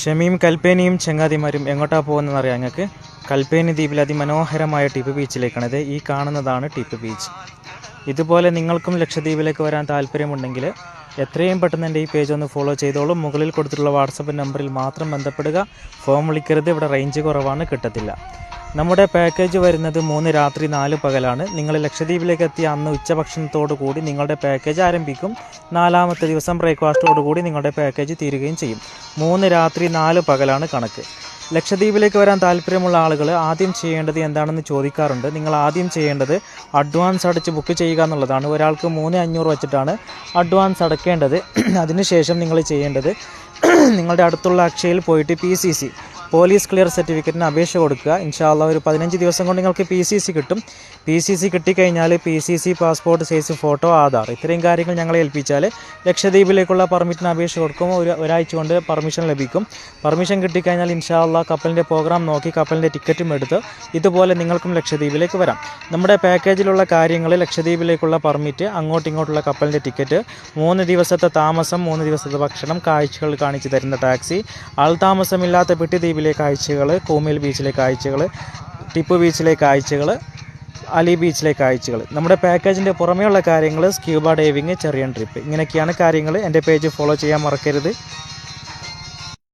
ഷമീം കൽപ്പേനിയും ചങ്ങാതിമാരും എങ്ങോട്ടാ പോകുന്നതെന്ന് അറിയാം ഞങ്ങൾക്ക്. കൽപ്പേനി ദ്വീപിൽ അതിമനോഹരമായ ടിപ്പ് ബീച്ചിലേക്കാണിത്. ഈ കാണുന്നതാണ് ടിപ്പ് ബീച്ച്. ഇതുപോലെ നിങ്ങൾക്കും ലക്ഷദ്വീപിലേക്ക് വരാൻ താല്പര്യമുണ്ടെങ്കിൽ എത്രയും പെട്ടെന്ന് എന്റെ ഈ പേജ് ഒന്ന് ഫോളോ ചെയ്തോളും. മുകളിൽ കൊടുത്തിട്ടുള്ള വാട്സപ്പ് നമ്പറിൽ മാത്രം ബന്ധപ്പെടുക. ഫോം വിളിക്കരുത്. ഇവിടെ റേഞ്ച് കുറവാണ്. കിട്ടത്തില്ല. നമ്മുടെ പാക്കേജ് വരുന്നത് മൂന്ന് രാത്രി നാല് പകലാണ്. നിങ്ങൾ ലക്ഷദ്വീപിലേക്ക് എത്തിയ അന്ന് ഉച്ചഭക്ഷണത്തോടു കൂടി നിങ്ങളുടെ പാക്കേജ് ആരംഭിക്കും. നാലാമത്തെ ദിവസം ബ്രേക്ക്ഫാസ്റ്റോടു കൂടി നിങ്ങളുടെ പാക്കേജ് തീരുകയും ചെയ്യും. മൂന്ന് രാത്രി നാല് പകലാണ് കണക്ക്. ലക്ഷദ്വീപിലേക്ക് വരാൻ താല്പര്യമുള്ള ആളുകൾ ആദ്യം ചെയ്യേണ്ടത് എന്താണെന്ന് ചോദിക്കാറുണ്ട്. നിങ്ങൾ ആദ്യം ചെയ്യേണ്ടത് അഡ്വാൻസ് അടച്ച് ബുക്ക് ചെയ്യുക എന്നുള്ളതാണ്. ഒരാൾക്ക് മൂന്ന് അഞ്ഞൂറ് വെച്ചിട്ടാണ് അഡ്വാൻസ് അടക്കേണ്ടത്. അതിനുശേഷം നിങ്ങൾ ചെയ്യേണ്ടത് നിങ്ങളുടെ അടുത്തുള്ള അക്ഷയയിൽ പോയിട്ട് P C C police clear സർട്ടിഫിക്കറ്റിന് അപേക്ഷ കൊടുക്കുക. ഇൻഷാല്ല ഒരു പതിനഞ്ച് ദിവസം കൊണ്ട് നിങ്ങൾക്ക് പി സി സി കിട്ടും. പി സി സി കിട്ടിക്കഴിഞ്ഞാൽ P C C passport size photo Aadhaar ഇത്രയും കാര്യങ്ങൾ ഞങ്ങളെ ഏൽപ്പിച്ചാൽ ലക്ഷദ്വീപിലേക്കുള്ള പെർമിറ്റിന് അപേക്ഷ കൊടുക്കും. ഒരു ഒരാഴ്ച കൊണ്ട് പെർമിഷൻ ലഭിക്കും. പെർമിഷൻ കിട്ടിക്കഴിഞ്ഞാൽ ഇൻഷാല്ല കപ്പലിന്റെ പ്രോഗ്രാം നോക്കി കപ്പലിന്റെ ടിക്കറ്റും എടുത്ത് ഇതുപോലെ നിങ്ങൾക്കും ലക്ഷദ്വീപിലേക്ക് വരാം. നമ്മുടെ പാക്കേജിലുള്ള കാര്യങ്ങൾ ലക്ഷദ്വീപിലേക്കുള്ള പെർമിറ്റ് അങ്ങോട്ടും ഇങ്ങോട്ടുള്ള കപ്പലിന്റെ ടിക്കറ്റ് മൂന്ന് ദിവസത്തെ താമസം മൂന്ന് ദിവസത്തെ ഭക്ഷണം കാഴ്ചകൾ കാണിച്ചു തരുന്ന ടാക്സി ആൾ താമസമില്ലാത്ത പെട്ടി ദ്വീപിലെ കാഴ്ചകൾ കോമിൽ ബീച്ചിലെ കാഴ്ചകൾ ടിപ്പു ബീച്ചിലെ കാഴ്ചകൾ അലി ബീച്ചിലെ കാഴ്ചകൾ. നമ്മുടെ പാക്കേജിന്റെ പുറമേയുള്ള കാര്യങ്ങൾ സ്ക്യൂബ ഡൈവിങ് ചെറിയ ട്രിപ്പ്. ഇങ്ങനെയൊക്കെയാണ് കാര്യങ്ങൾ. എന്റെ പേജ് ഫോളോ ചെയ്യാൻ മറക്കരുത്.